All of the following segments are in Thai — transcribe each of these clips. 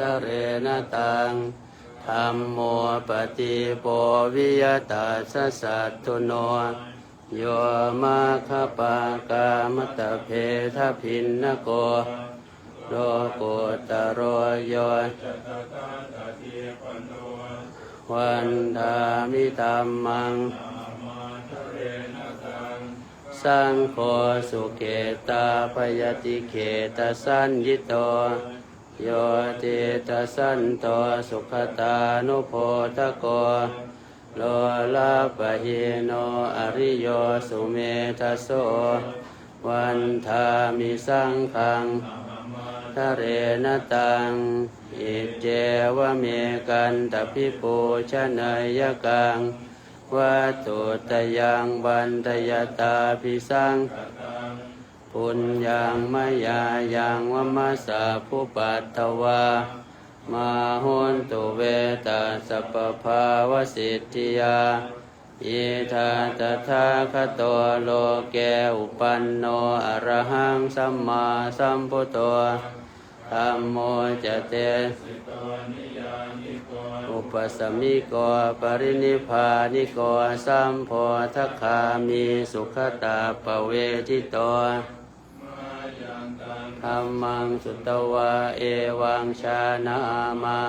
ทะเรนตังธรรมโมปฏิปวิยตาสสัตตุโนโยมาคปากามตะเพทพินนโกโลกุตโรโยวันดามิธรรมัง สังโฆสุเกตาปยติเขตสัญญิโต โยติตสันโตสุขตานุโพธโกโลลาปะหิโนอริโยสุเมทโสวันทามิสังขังทะเรนตัง อิเจวะเมกันตพิปูชนายกังวัตุตยังบันทยตาพิสัง ปุญญังมยายังวมัสสะผู้ปัตตวามาหุนตุเวตาสัพพภาวสิทธิยาอิทาตถาคโตโลเกอุปันโนอรหังสัมมาสัมพุทโธธัมโมจเต อุปสมิโกปรินิพานิโกสัมโพธคามีสุขตาปเวทิโตธรรมังสุตวะเอวังชานามา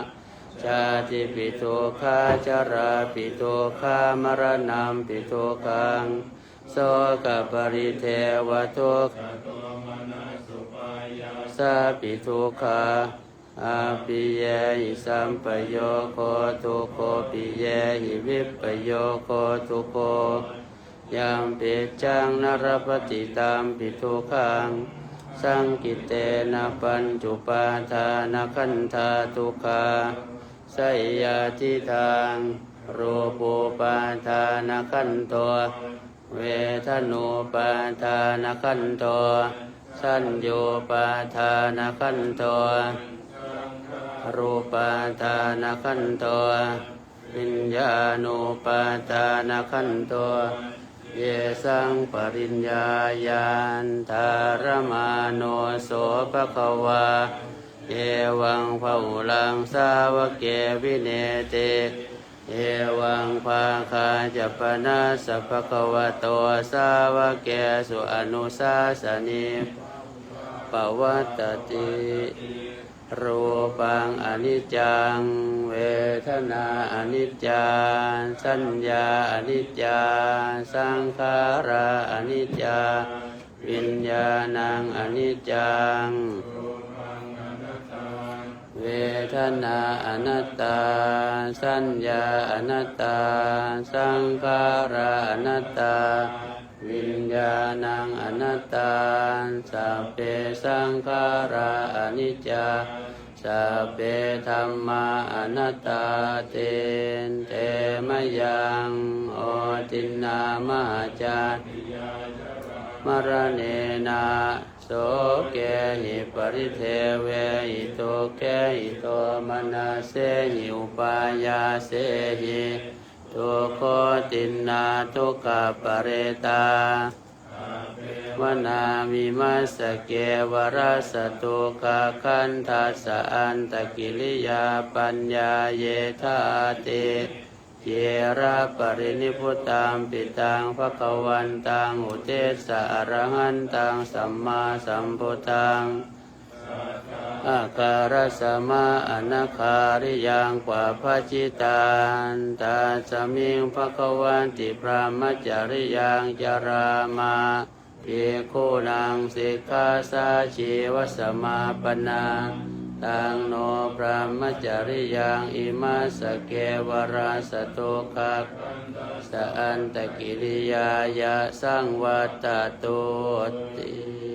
ชาติปิทุคาจาราปิทุคามรณะปิทุคังโสกปริเทวทุกขสาปิทุขา อาปิเยหิสัมปโยโคทุโคปิเยหิวิปโยโคทุโคยังปิดจังนรปฏิตามปิทุขังสังกิเตนะปัญจุปาทานขันธาทุกาไสยาทิทางรูปูปาทานขันโตเวทนูปาทานขันโตสัญโยปาทานขันโต รูปาทานขันโตวิญญาณูปาทานขันโตเยสังปริญญาญาณธารมาโนโสภควาเอวังภุลังสาวเกวิเนเต เอวังภาคาจัปนาสัพพะคะวะโตสาวกเกสุอนุสาสนิปวัตติ รูปังอนิจจัง เวทนาอนิจจาสัญญาอนิจจาสังขาราอนิจจาวิญญาณังอนิจจัง เวทนาอนัตตา สัญญาอนัตตา สังขาราอนัตตา วิญญาณังอนัตตาสัพเพสังขาราอนิจจาสัพเพธรรมาอนัตตาเตนเตมยังโอตินนามหาจารมรณเนนะโสเกหิปริเทเวหิโตเกหิโตมนาเสหิอุปายาเสหิ ทุกขตินนาทุกขปเรตาวนามิมัสเกวรัสตุกะคันทัสสะอันตกิริยาปัญญาเยธาเตเยระปรินิพุตังปิตังภควันตังอุเทสสะอรหันตังสัมมาสัมพุทัง อาการสมาอนาคาริยังกว่าพระจิตานตาสมิงภควันติพระมจาริยังจารามาภิกขุนังสิกขาสาชีวสมาปนาตังโนพระมจาริยังอิมาสเกวราสตุคักสะอันตกิริยายะสังวัตตุติ